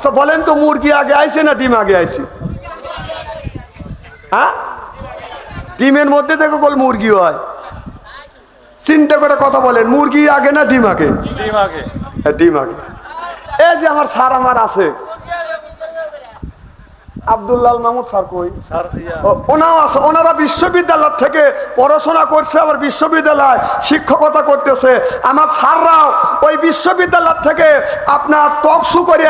আচ্ছা বলেন তো মুরগি আগে আইছে না ডিম আগে আইছে? হ্যাঁ? ডিমের মধ্যে থেকে কল মুরগি হয়। চিন্তা করে কথা বলেন মুরগি আগে না ডিম আগে? ডিম আগে। হ্যাঁ, ডিম আগে। এই যে আমার সার আমার আছে। আব্দুল্লাল মাহমুদ স্যার কই? ওনাও আছে ওনারা বিশ্ববিদ্যালয় থেকে পড়াশোনা করছে আবার বিশ্ববিদ্যালয় শিক্ষকতা করতেছে। আমার স্যাররাও ওই বিশ্ববিদ্যালয় থেকে আপনার টকশু করে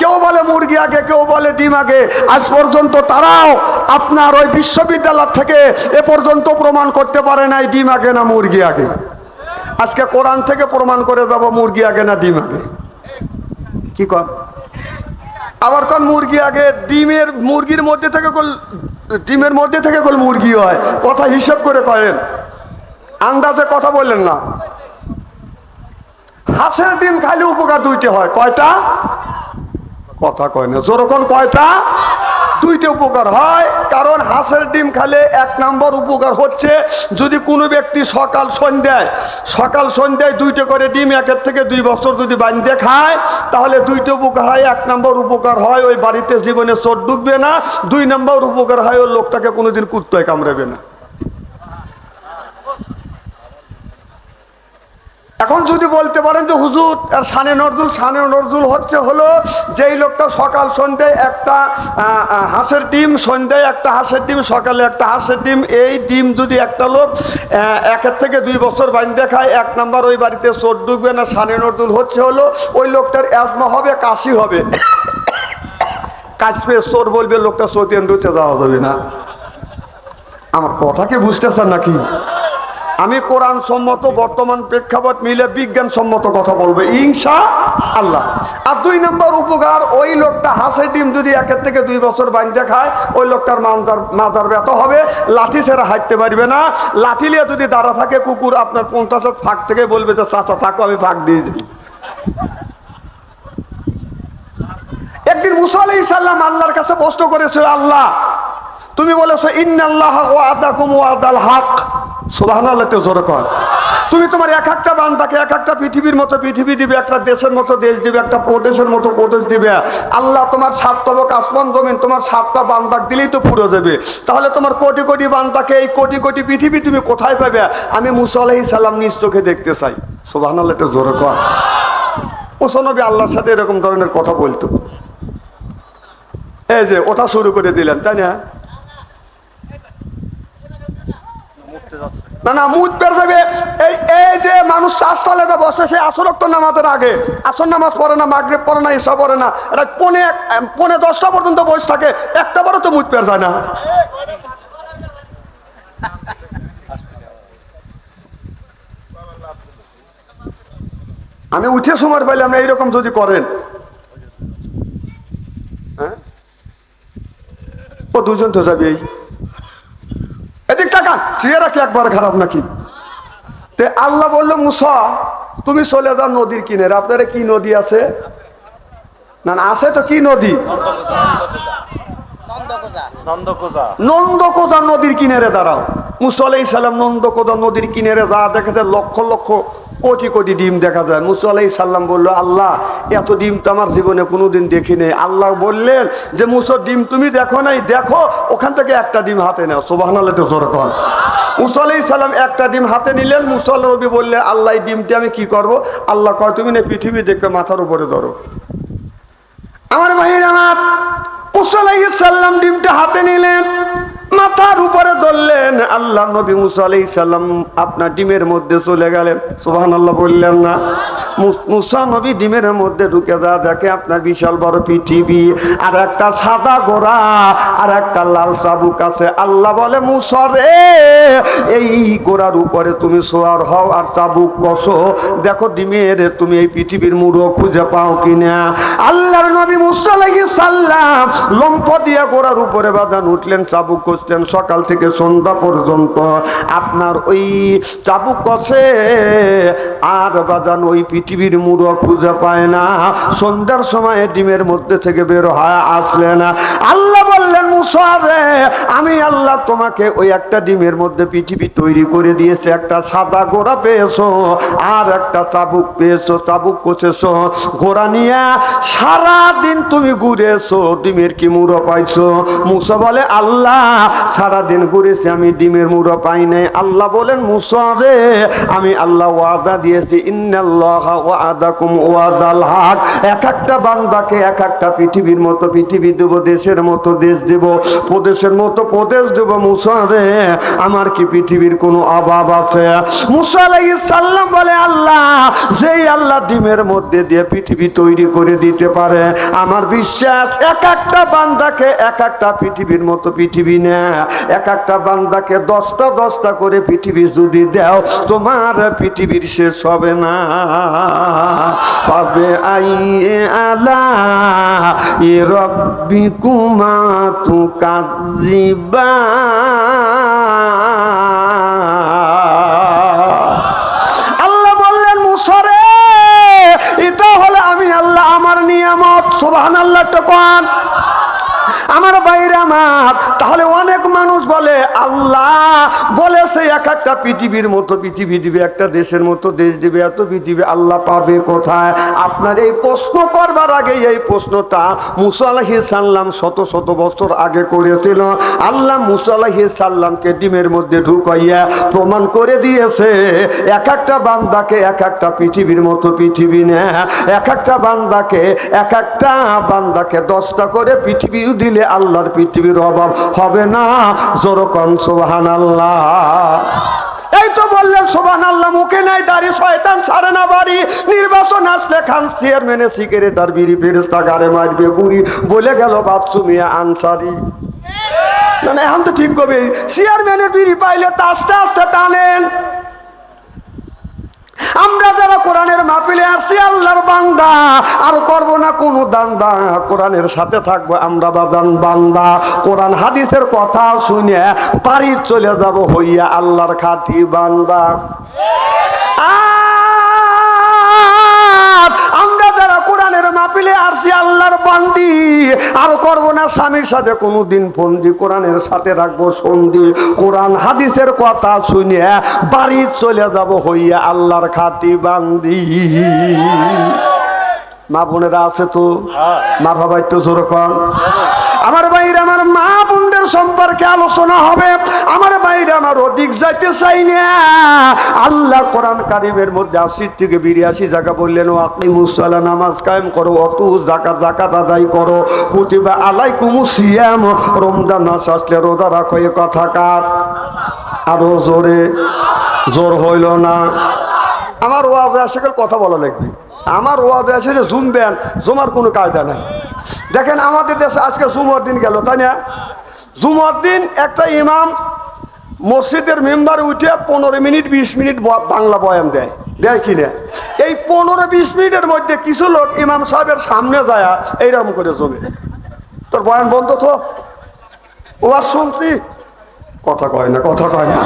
কেউ বলে মুরগি আগে কেউ বলে ডিম আগে আজ পর্যন্ত তারাও আপনার ওই বিশ্ববিদ্যালয় থেকে এ পর্যন্ত প্রমাণ করতে পারে নাই ডিম আগে না মুরগি আগে। আজকে কোরআন থেকে প্রমাণ করে দেবো মুরগি আগে না ডিম আগে। কি কর আবার কোন মুরগি আগে ডিমের মুরগির মধ্যে থেকে কল, ডিমের মধ্যে থেকে কল মুরগি হয়? কথা হিসাব করে কয়েন। আন্দাজে কথা বললেন না। হাঁসের ডিম খালি উপকার দুইটি হয়। কয়টা? কথা কয় না। যেরকম কয়টা? দুইটা উপকার হয়, কারণ হাঁসের ডিম খালে এক নম্বর উপকার হচ্ছে যদি কোনো ব্যক্তি সকাল সন্ধ্যায় সকাল সন্ধ্যায় দুইটা করে ডিম একের থেকে দুই বছর যদি বান্ধে খায়, তাহলে দুইটা উপকার হয়, এক নম্বর উপকার হয় ওই বাড়িতে জীবনে চোর ডুববে না, দুই নম্বর উপকার হয় ওই লোকটাকে কোনোদিন কুত্তায় কামড়াবে না। এখন যদি বলতে পারেন যে হুজুর আর সানে নজরুল সানে নজরুল হচ্ছে হলো যেই লোকটা সকাল সন্ধ্যায় একটা হাঁসের ডিম, সন্ধ্যায় একটা হাঁসের ডিম, সকালে একটা হাঁসের ডিম, এই ডিম যদি একটা লোক একের থেকে দুই বছর বান্ধে খায়, এক নাম্বার ওই বাড়িতে চোট ডুববে না সানে নজরুল হচ্ছে হলো ওই লোকটার অ্যাজমা হবে, কাশি হবে। কাশবে চোর বলবে, লোকটা সতীন রুচে যাওয়া যাবে না। আমার কথা কি বুঝতেছেন নাকি? আমি কোরআন সম্মত, বর্তমান প্রেক্ষাপট মিলে বিজ্ঞান সম্মত কথা বলব ইনশা আল্লাহ আর দুই নম্বর উপকার, ওই লোকটা হাসে ডিম যদি একের থেকে দুই বছর বাঁধতে খায়, ওই লোকটার মাজার মাজার ব্যথা হবে, লাঠি ছেড়ে হাঁটতে পারবে না। লাঠি নিয়ে যদি দাঁড়া থাকে, কুকুর আপনার পঞ্চাশের ফাঁক থেকে বলবে যে, চাচা থাকো আমি ফাঁক দিয়ে যাই একদিন মুসা আলাই সাল্লাম আল্লাহর কাছে প্রশ্ন করেছিল, আল্লাহ, তুমি বলেছ, ইন্নাল্লাহ ও আদাকুম ও আদাল হক। সুবহানাল্লাহ তো জোরে তুমি তোমার এক একটা বান্দাকে এক একটা পৃথিবীর মতো পৃথিবী দিবে, একটা দেশের মতো দেশ দিবে, একটা প্রদেশের মতো প্রদেশ দিবে। আল্লাহ তোমার সাতটবক আসমান জমিন, তোমার সাতটা বান্দাক দিলেই তো পুরো দেবে। তাহলে তোমার কোটি কোটি বান্দাকে এই কোটি কোটি পৃথিবী তুমি কোথায় পাবে? আমি মুসা আলাইহিস সালাম নিজ চোখে দেখতে চাই। সুবহানাল্লাহ তো জোরে কর মুসানবী আল্লাহর সাথে এরকম ধরনের কথা বলতো। এই যে ওটা শুরু করে দিলেন, তাই না? না না মুদ যাবে এই এই যে মানুষ আসরক্ত নামাজের আগে। নামাজ পড়ে না, মাগরিব পড়ে না না। দশটা পর্যন্ত বসে থাকে। তো যায় না। আমি উঠে সময় পাইলাম না এইরকম যদি করেন। হ্যাঁ? ও, দুজন তো যাবে এই এদিক তাকান চেহারা কি একবার খারাপ নাকি? তে আল্লাহ বলল মুসা তুমি চলে যাও নদীর কিনারে। আপনার কি নদী আছে? না না আছে তো কি নদী? নন্দকোজা। নদীর কিনারে দাঁড়াও। মুসা আলাই সাল্লাম নন্দকোদা নদীর কিনারে যা দেখেছে লক্ষ লক্ষ কোটি কোটি ডিম দেখা যায়। মুসা আলাই সাল্লাম বলল, আল্লাহ, এত ডিম তো আমার জীবনে কোনোদিন দেখিনি আল্লাহ বললেন যে, মুসো, ডিম তুমি দেখো নাই, দেখো, ওখান থেকে একটা ডিম হাতে নাও। সোবাহান আল্লাহ জোর কর মুসা আলাই সাল্লাম একটা ডিম হাতে নিলেন। মুসল রবি বললে আল্লাহ, এই ডিমটি আমি কি করব? আল্লাহ কয়, তুমি না পৃথিবী দেখবে, মাথার উপরে ধরো। আমার ভাইয়ের আমার মুসাল্লাম ডিমটা হাতে নিলেন। মাথার উপরে ধরলেন। আল্লাহ নবী মুসা সাল্লাম আপনার ডিমের মধ্যে চলে গেলেন। সুবাহান আল্লাহ বললেন না। মুস- নবী ডিমের মধ্যে ঢুকে যা, দেখে আপনার বিশাল বড় পৃথিবী, আর একটা সাদা গোড়া, আর একটা লাল চাবুক আছে। আল্লাহ বলে, মুসা রে, এই গোড়ার উপরে তুমি সোয়ার হও আর চাবুক কষো দেখো ডিমের, তুমি এই পৃথিবীর মুড়ো খুঁজে পাও কিনা? আল্লাহর নবী মুসা সাল্লাম লম্ফ দিয়ে গোড়ার উপরে বাদান উঠলেন চাবুক কষলেন সকাল থেকে সন্ধ্যা পর্যন্ত। আপনার ওই চাবুক কষে আর বাজান ওই পৃথিবীর মুড়ো খুঁজে পায় না। সন্ধ্যার সময় ডিমের মধ্যে থেকে বের হয়, আসলে না। আল্লাহ বললেন আমি আল্লাহ তোমাকে ওই একটা ডিমের মধ্যে পৃথিবী তৈরি করে দিয়েছে। একটা সাদা গোড়া পেয়েছ আর একটা চাবুক পেয়েছ, চাবুক কষেছো। ঘোড়া নিয়ে সারা দিন তুমি ঘুরেছো, ডিমের কি মুড়ো পাইছো? মুসা বলে, আল্লাহ সারা দিন ঘুরেছি, আমি ডিমের মুড়ো পাই নাই। আল্লাহ বলেন, মুসা রে, আমি আল্লাহ ওয়াদা দিয়েছি। ইন্নাল্লাহ ওয়াদাকুম ওয়াদাল হক। এক একটা বান্দাকে এক একটা পৃথিবীর মতো, পৃথিবী দেব, দেশের মতো, দেশ দেব প্রদেশের মতো প্রদেশ দেব মুসা রে, আমার কি পৃথিবীর কোনো অভাব আছে? মুসা সালাম বলে, আল্লাহ, যেই আল্লাহ ডিমের মধ্যে দিয়ে পৃথিবী তৈরি করে দিতে পারে, আমার বিশ্বাস এক একটা বান্দাকে এক একটা পৃথিবীর মতো পৃথিবী না। এক একটা বান্দাকে দশটা দশটা করে পৃথিবী যদি দাও, তোমার পৃথিবীর শেষ হবে না। পাবে আইয়ে আলা, এ রব্বি কুমা তু কাজিবা আল্লাহ বললেন মুসরে এটা হলে আমি আল্লাহ আমার নিয়ামত। সোবাহান আল্লাহ আমার বাইরে আমার। তাহলে অনেক মানুষ বলে, আল্লাহ বলেছে এক একটা পৃথিবীর মতো পৃথিবী দিবে, একটা দেশের মতো দেশ দিবে, এত পৃথিবী আল্লাহ পাবে কোথায়? আপনার এই প্রশ্ন করবার আগে এই প্রশ্নটা মুসালাহি সাল্লাম শত শত বছর আগে করেছিল। আল্লাহ মুসালাহি সাল্লামকে ডিমের মধ্যে ঢুকাইয়া প্রমাণ করে দিয়েছে, এক একটা বান্দাকে এক একটা পৃথিবীর মতো পৃথিবী না, এক একটা বান্দাকে এক একটা বান্দাকে দশটা করে পৃথিবী দিলে আল্লাহর পৃথিবীর অভাব হবে না। জোরকন সোহান আল্লাহ এই তো বললেন আল্লাহ মুখে নাই দাঁড়িয়ে শয়তান সারে না বাড়ি। নির্বাচন আসলে খান চেয়ারম্যানে সিগারেট আর বিড়ি ফেরেস্তা গাড়ে মারবে, গুড়ি। বলে গেল বাচ্চুমিয়া আনসারি। না না, এখন তো ঠিক কবে। চেয়ারম্যানের বিড়ি পাইলে তা আস্তে আস্তে টানেন। আমরা যারা কোরআনের মাহফিলে আসি আল্লাহর বান্দা। আর করব না কোনো দান্দা। কোরআনের সাথে থাকব আমরা বাদান বান্দা। কোরআন হাদিসের কথা শুনে পারি চলে যাব হইয়া আল্লাহর খাতি বান্দা। স্বামীর সাথে কোনোদিন ফন্দি, কোরআনের সাথে রাখব সন্ধি, কোরআন, হাদিসের কথা শুনে বাড়ি চলে যাব হইয়া আল্লাহর খাতি বান্দি। মা বোনেরা আছে তো? মা বাবা একটু জোর আমার বাইরে আমার মা সম্পর্কে আলোচনা হবে। আমার বাইরে আমার অধিক যাইতে চাই না। আল্লাহ কোরআন কারিমের মধ্যে আশি থেকে বিরিয়াশি জায়গা বললেন, ও আপনি মুসাল্লা নামাজ কায়েম করো, অত জাকাত জাকাত আদায় করো। প্রতিভা আলাই কুমুসিয়াম রমজান মাস আসলে রোজা রাখো, এ কথা কার? আরও জোরে। জোর হইল না। আমার ওয়াজে আশেকের কথা বলা লাগবে। আমার ওয়াজে আছে যে জুম দেন জমার কোনো কায়দা নাই। দেখেন, আমাদের দেশে আজকে জুমার দিন গেল, তাই না? জুমার দিন একটা ইমাম মসজিদের মেম্বার উঠে পনেরো মিনিট, বিশ মিনিট বাংলা বয়ান দেয়। দেয় কিনা এই পনেরো, বিশ মিনিটের মধ্যে কিছু লোক ইমাম সাহেবের সামনে যায়, এইরকম করে জমে। তোর বয়ান বন্ধ তো ও আর শুনছি। কথা কয় না, কথা কয় না।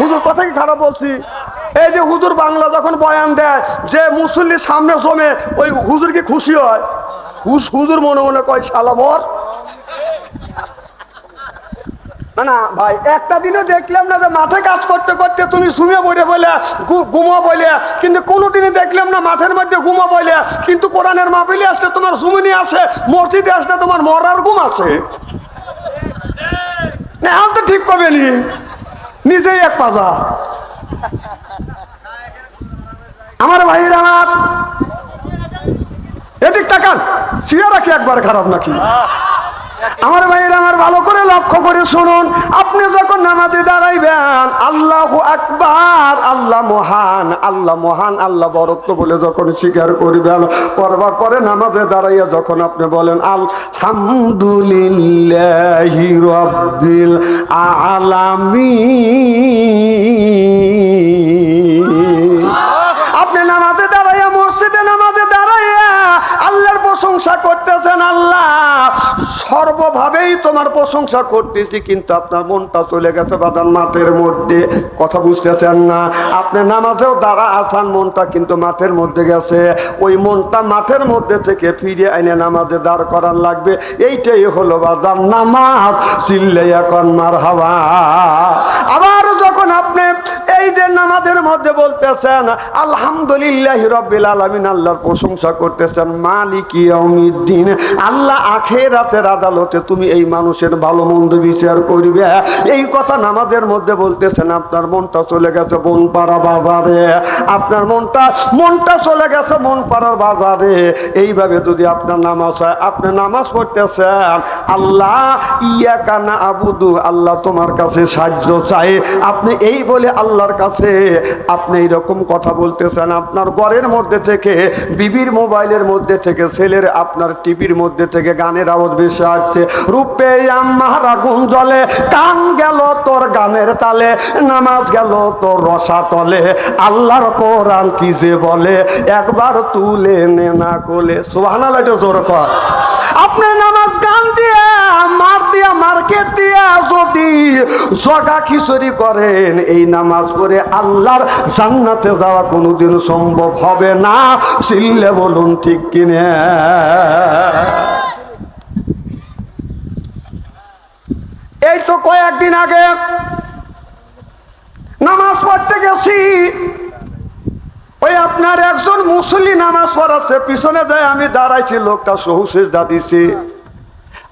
হুজুর, কথা কি খারাপ বলছি? এই যে হুজুর বাংলা যখন বয়ান দেয়, যে মুসল্লির সামনে জমে, ওই হুজুর কি খুশি হয়? হুজুর মনে মনে কয় সালামর না ভাই, একটা দিনও দেখলাম না যে মাঠে কাজ করতে করতে তুমি শুনে বলে বলে ঘুমো বলে, কিন্তু কোনোদিনই দেখলাম না মাঠের মধ্যে ঘুমো বলে, কিন্তু কোরআনের মাহফিলে আসলে তোমার জুমিনি আসে, মসজিদে আসলে তোমার মরার ঘুম আছে না, এখন তো ঠিক কবে নি। নিজেই এক পাজা। আমার ভাইয়ের আমার। এদিক তাকান চেয়ারা কি একবার খারাপ নাকি? আমার ভাইয়ের আমার ভালো করে লক্ষ্য করে শুনুন। আপনি যখন নামাজে দাঁড়াইবেন, আল্লাহ আকবার, আল্লাহ মহান আল্লাহ মহান, আল্লাহ বরত্ব বলে যখন স্বীকার করবেন করবার পরে নামাজে দাঁড়াইয়া যখন আপনি বলেন, আলহামদুলিল্লাহ রব্বিল আলামিন। প্রশংসা করতেছেন আল্লাহ। সর্বভাবেই তোমার প্রশংসা করতেছি, কিন্তু আপনার মনটা চলে গেছে বাদান মাঠের মধ্যে। কথা বুঝতেছেন না? আপনি নামাজেও দ্বারা আসান মনটা কিন্তু মাঠের মধ্যে গেছে। ওই মনটা মাঠের মধ্যে থেকে ফিরে আইনে নামাজে দাঁড় করার লাগবে। এইটাই হলো বাদাম নামাজ। চিল্লে এখন মার হাওয়া আবার যখন আপনি এই যে নামাজের মধ্যে বলতেছেন, আলহামদুলিল্লাহ রব্বিল আলামিন, আল্লাহর প্রশংসা করতেছেন, মালিক ইয়াউমিদ্দিন। আল্লাহ আখেরাতের আদালতে তুমি এই মানুষের ভালো মন্দ বিচার করবে। এই কথা নামাজের মধ্যে বলতেছেন, আপনার মনটা চলে গেছে বন পাড়া বাজারে। আপনার মনটা মনটা চলে গেছে মন পাড়ার বাজারে। এইভাবে যদি আপনার নামাজ হয়, আপনি নামাজ পড়তেছেন, আল্লাহ ইয়া কানা আবুদু আল্লাহ তোমার কাছে সাহায্য চাই আপনি এই বলে আল্লাহর কাছে আপনি এইরকম কথা বলতেছেন, আপনার ঘরের মধ্যে থেকে, বিবির মোবাইলের মধ্যে থেকে, ছেলের আপনার টিভির মধ্যে থেকে গানের আওয়াজ বেশি আসছে। রূপে আমার জলে কান গেল তোর গানের তালে, নামাজ গেল তোর রসা তলে। আল্লাহর কোরআন কি যে বলে, একবার তুলে নে না কোলে। সোহানা লাইটো জোর কর। আপনি নামাজ গান দিয়ে, মার দিয়া, মার্কেট দিয়া যদি জগা খিচুড়ি করেন, এই নামাজ পড়ে আল্লাহর জান্নাতে যাওয়া কোনোদিন সম্ভব হবে না। চিল্লে বলুন, ঠিক কিনে? এই তো কয়েকদিন আগে নামাজ পড়তে গেছি। ওই আপনার একজন মুসলি নামাজ পড়াচ্ছে, পিছনে দেয় আমি দাঁড়াইছি, লোকটা সহু সেজদা দিছি।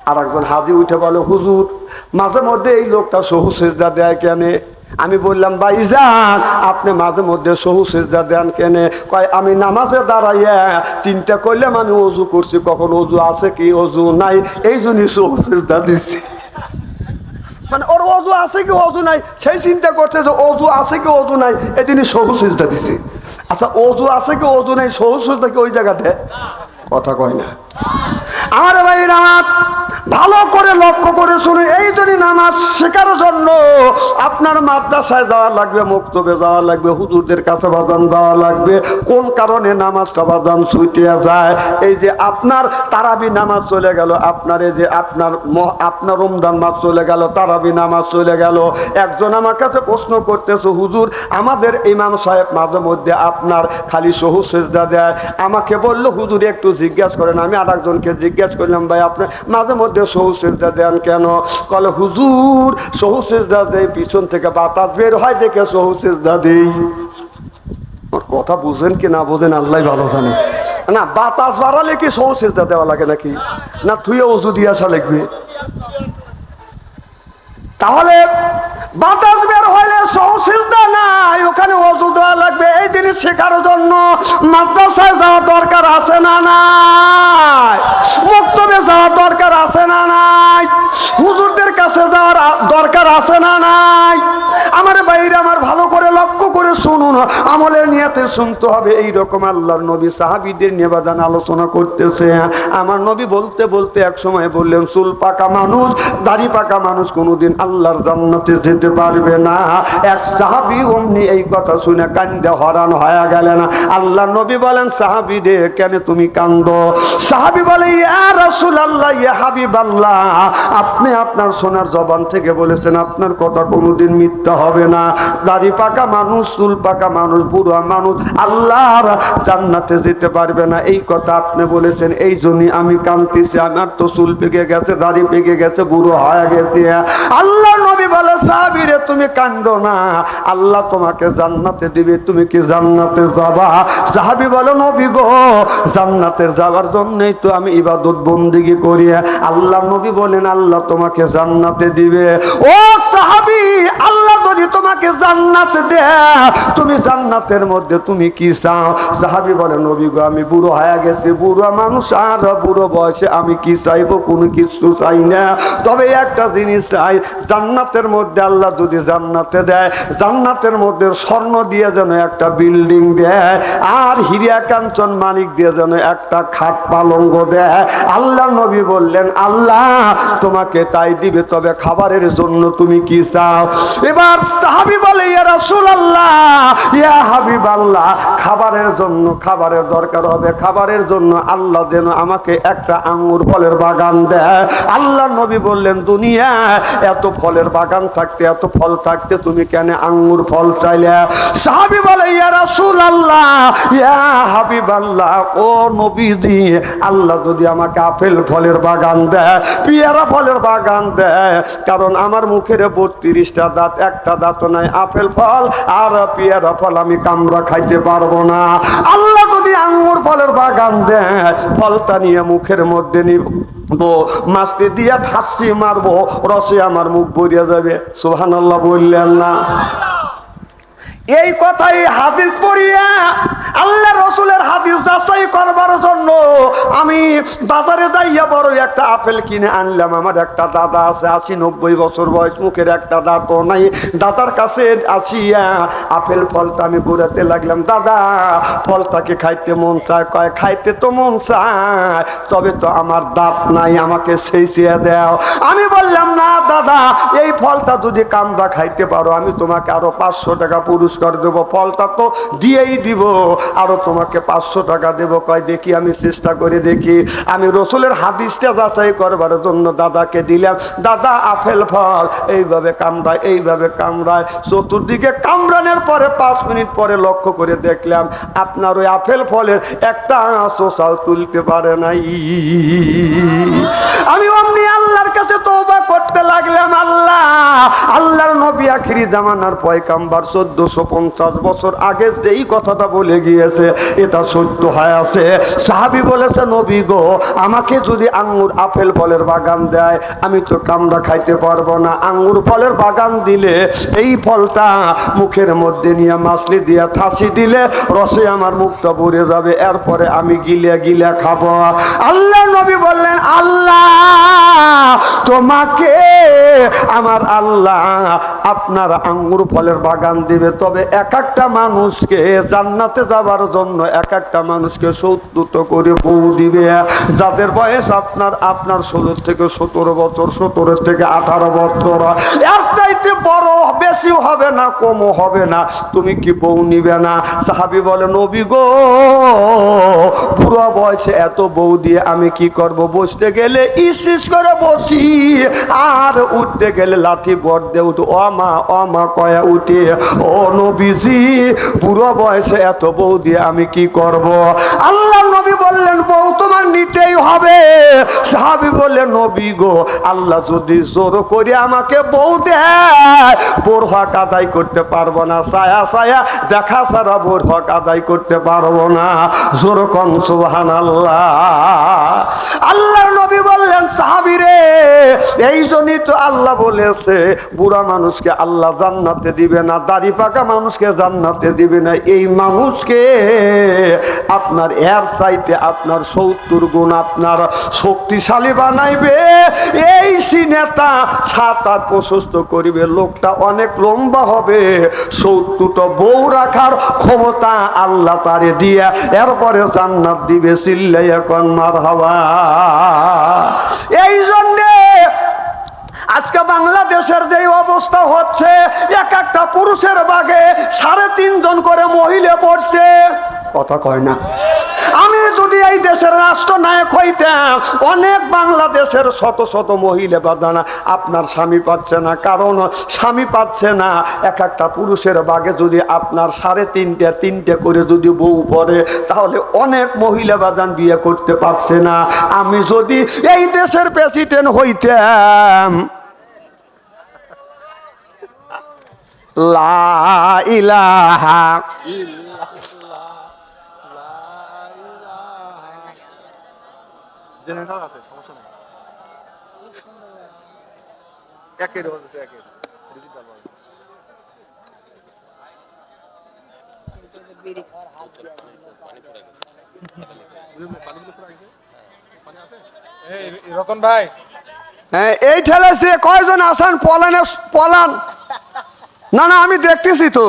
আর একজন হাজি উঠে বলে, হুজুর, মাঝে মধ্যে এই লোকটা সহু সেজদা দেয় কেন? আমি বললাম, ভাই যান, আপনি মাঝে মধ্যে সহু সেজদা দেন কেন? কয়, আমি নামাজে দাঁড়াইয়া চিন্তা করলাম, আমি অজু করছি, কখন অজু আছে কি, অজু নাই, এই জন্যই সহু সেজদা দিচ্ছি মানে ওর অজু আছে কি, অজু নাই সেই চিন্তা করছে যে অজু আছে কি, অজু নাই তিনি সহু সিজদা দিছে। আচ্ছা অজু আছে কি, অজু নাই, সহু সিজদা কি ওই জায়গাতে? কথা কয় না। আমার ভাই নামাজ ভালো করে লক্ষ্য করে শুনে এই জন্য নামাজ শেখার জন্য আপনার মাদ্রাসায় যাওয়া লাগবে, মক্তবে যাওয়া লাগবে, হুজুরদের কাছে বাজান যাওয়া লাগবে। কোন কারণে নামাজটা বাজান ছুটিয়ে যায়? এই যে আপনার তারাবি নামাজ চলে গেল, আপনার এই যে আপনার আপনার রমজান মাস চলে গেল, তারাবি নামাজ চলে গেল। একজন আমার কাছে প্রশ্ন করতেছে, হুজুর, আমাদের ইমাম সাহেব মাঝে মধ্যে আপনার খালি সহু সেজদা দেয়। আমাকে বলল, হুজুর, একটু জিজ্ঞাসা করেন, আমি আর একজনকে জিজ্ঞাসা করলাম, ভাই আপনি মাঝে মধ্যে সহু সেজদা দেন কেন? কলে, হুজুর, সহু সেজদা দেয়, পিছন থেকে বাতাস বের হয় দেখে সহু সেজদা দেই। ওর কথা বুঝেন কি না বোঝেন, আল্লাহ ভালো জানে। না, বাতাস বাড়ালে কি সহু সেজদা দেওয়া লাগে নাকি? না, থুয়ে ওজু দিয়ে আসা লাগবে? তাহলে বাতাস বের হইলে সহসিলতা নাই শেখার জন্য মাদ্রাসায় যাওয়ার দরকার আছে না নাই? মক্তবে যাওয়ার দরকার আছে না নাই? হুজুরদের কাছে যাওয়ার দরকার আছে না নাই? আমার বাইরে আমার ভালো করে লক্ষ্য করে শুনুন, আমলের নিয়াতে শুনতে হবে। এই রকম আল্লাহর নবী সাহাবিদের নিবেদন আলোচনা করতেছে। আমার নবী বলতে বলতে এক সময় বললেন, চুল পাকা মানুষ, দাড়ি পাকা মানুষ কোনোদিন আল্লাহর জান্নাতে যেতে পারবে না। এক সাহাবি অমনি এই কথা শুনে কান্দে হরান হয়ে। গেলেন আল্লাহ নবী বলেন, সাহাবি রে, কেন তুমি কান্দ সাহাবি বলে, ইয়া আল্লাহ ইয়া আল্লাহ আপনি আপনার সোনার জবান থেকে বলেছেন, আপনার কথা কোনোদিন মিথ্যা হবে না। দাড়ি পাকা মানুষ, চুল পাকা মানুষ, বুড়া মানুষ, আল্লাহর জান্নাতে যেতে পারবে না। এই কথা আপনি বলেছেন, এই জন্যই আমি কাঁদতেছি। আমার তো চুল পেকে গেছে, দাড়ি পেকে গেছে, বুড়ো হয়ে গেছে। আল্লাহ বলে সাহাবিরে তুমি কান্দো না। আল্লাহ তোমাকে জান্নাতে দিবে, তুমি কি জান্নাতে যাবা? সাহাবি বলো, নবী গো, জান্নাতে যাওয়ার জন্যই তো আমি ইবাদত বন্দিগি করি। আল্লাহ, নবী বলেন, আল্লাহ তোমাকে জান্নাতে দিবে। ও সাহাবি, আল্লাহ যদি তোমাকে জান্নাতে দেয় তুমি জান্নাতের মধ্যে তুমি কি চাও? সাহাবি বলে, নবী গো, আমি বুড়ো হয়ে গেছি, বুড়ো মানুষ, আর বুড়ো বয়সে আমি কি চাইব? কোনো কিছু চাই না। তবে একটা জিনিস চাই, জান্নাতে জান্নাতের মধ্যে আল্লাহ যদি জান্নাতে দেয়, জান্নাতের মধ্যে স্বর্ণ দিয়ে যেন একটা বিল্ডিং দেয়, আর হিরিয়া কাঞ্চন মানিক দিয়ে যেন একটা খাট পালঙ্গ দেয়, আল্লাহ নবী বললেন, আল্লাহ, তোমাকে তাই দিবে, তবে খাবারের জন্য তুমি কি চাও? এবার সাহাবি বলে, ইয়া রাসূলুল্লাহ, ইয়া হাবিবাল্লাহ, খাবারের জন্য খাবারের দরকার হবে, খাবারের জন্য আল্লাহ যেন আমাকে একটা আঙ্গুর ফলের বাগান দেয়। আল্লাহ নবী বললেন, দুনিয়া, এত ফলের বাগান থাকতে এত ফল থাকতে তুমি কেন আঙ্গুর ফল চাইলে? সাহাবি বলে, ইয়া রাসূলুল্লাহ, ইয়া হাবিবাল্লাহ, ও নবী দি আল্লাহ যদি আমাকে আপেল ফলের বাগান দেয়, পেয়ারা ফলের বাগান দেয়, কারণ আমার মুখের বত্রিশটা দাঁত, একটা দাঁত নাই, আপেল ফল আর পেয়ারা ফল আমি কামড়া খাইতে পারব না। আল্লাহ যদি আঙ্গুর ফলের বাগান দেয় ফলটা নিয়ে মুখের মধ্যে নিব। মাছকে দিয়া ঠাসি মারবো, রসে আমার মুখ বরিয়া যাবে। সুবহানাল্লাহ বললেন না। এই কথাই হাদিস পড়িয়া আল্লাহ রসুলের হাদিস যাচাই করবার জন্য আমি বাজারে যাইয়া বড় একটা আপেল কিনে আনলাম। আমার একটা দাদা আছে, আশি নব্বই বছর বয়স, মুখের একটা দাঁতও নাই। দাদার কাছে আসিয়া আপেল ফলটা আমি ঘুরাতে লাগলাম। দাদা, ফলটাকে খাইতে মন চায়? কয়, খাইতে তো মন চায়, তবে তো আমার দাঁত নাই, আমাকে সেই চেয়ে দেও। আমি বললাম, না দাদা, এই ফলটা যদি কামড়া খাইতে পারো, আমি তোমাকে আরও পাঁচশো টাকা পুরস্কার দেবো, ফলটা তো দিয়েই দিব। আরও তোমাকে পাঁচশো টাকা দেবো। কয়, দেখি, আমি চেষ্টা করে, দেখি। আমি রসুলের হাদিসটা যাচাই করবার জন্য দাদাকে দিলাম। দাদা, আপেল ফল। এইভাবে কামড়ায় এইভাবে কামড়ায়। চতুর্দিকে কামড়ানোর পরে পাঁচ মিনিট পরে লক্ষ্য করে দেখলাম, আপনার ওই আপেল ফলের একটা সোসাল তুলতে পারে নাই। আমি অমনি তওবা করতে লাগলাম আল্লাহ। আল্লাহর নবী আখিরি জামানার পয়কাম্বার চোদ্দশো পঞ্চাশ বছর আগে যেই কথাটা বলে গিয়েছে, এটা সত্য হয়ে আছে। সাহাবি বলেছে, নবী গো, আমাকে যদি আঙ্গুর আপেল ফলের বাগান দেয়, আমি তো কামড়া খাইতে পারব না। আঙ্গুর ফলের বাগান দিলে এই ফলটা মুখের মধ্যে নিয়ে মাছলি দিয়ে ঠাসি দিলে রসে আমার মুখটা ভরে যাবে। এরপরে আমি গিলে গিলে খাব। আল্লাহ নবী বললেন, আল্লাহ, তোমাকে আমার আল্লাহ আপনার আঙ্গুর ফলের বাগান দিবে। তবে এক একটা মানুষকে জান্নাতে যাবার জন্য এক একটা মানুষকে সত্তর করে বউ দিবে। যাদের বয়স আপনার আপনার ষোলো থেকে সতেরো বছর সতেরো থেকে আঠারো বছর। এর চাইতে বড় বেশি হবে না কমও হবে না। তুমি কি বউ নিবে না? সাহাবি বলে, নবী গো পুরো বয়সে এত বউ দিয়ে আমি কি করব? বসতে গেলে ইস করে বসি। আর উঠতে গেলে লাঠি বট দে উঠ অমা অমা কয়া উঠে? ও নবীজি, বুড়ো বয়সে এত বউ দিয়ে আমি কি করব? আল্লাহ বললেন, বউ, তোমার নিতেই হবে। সাহাবি বললে নবী গো, আল্লাহ যদি জোর করে আমাকে বউ দেয়, বোর হক আদায় করতে পারব না। সায়া সায়া দেখা ছাড়া বোর হক আদায় করতে পারব না। জোর কম সুবহান আল্লাহ আল্লাহর নবী বললেন, সাহাবি রে, এই জন্যই তো আল্লাহ বলেছে, বুড়া মানুষকে আল্লাহ জান্নাতে দিবে না, দাড়ি পাকা মানুষকে জান্নাতে দিবে না। এই মানুষকে আপনার এর চাইতে আপনার সত্তর গুণ আপনার শক্তিশালী বানাইবে। এই সিনেটা সাত আট প্রশস্ত করিবে, লোকটা অনেক লম্বা হবে। সত্তরটা বউ রাখার ক্ষমতা আল্লাহ তারে দিয়া, এরপরে জান্নাত দিবে চিল্লাই এখন মার হওয়া। এই জন্যে আজকে বাংলাদেশের যে অবস্থা হচ্ছে, এক একটা পুরুষের বাগে সাড়ে তিনজন করে মহিলা পড়ছে। কথা কয় না। এই দেশের রাষ্ট্রনায়ক হইতাম অনেক বাংলাদেশের শত শত মহিলা বাদানা আপনার স্বামী পাচ্ছে না। কারণ স্বামী পাচ্ছে না, এক একটা পুরুষের বাগে যদি আপনার সাড়ে তিনটে তিনটে করে যদি বউ পড়ে, তাহলে অনেক মহিলা বাদান বিয়ে করতে পারছে না। আমি যদি এই দেশের প্রেসিডেন্ট হইতাম, লা ইলাহা জেনারেটর আছে সমস্যা নেই। একের হচ্ছে একের। ডিজিটাল এই রতন ভাই। হ্যাঁ, এই ঠেলেছে কয়জন আছেন? পলানে পলান। না না আমি দেখতেছি তো।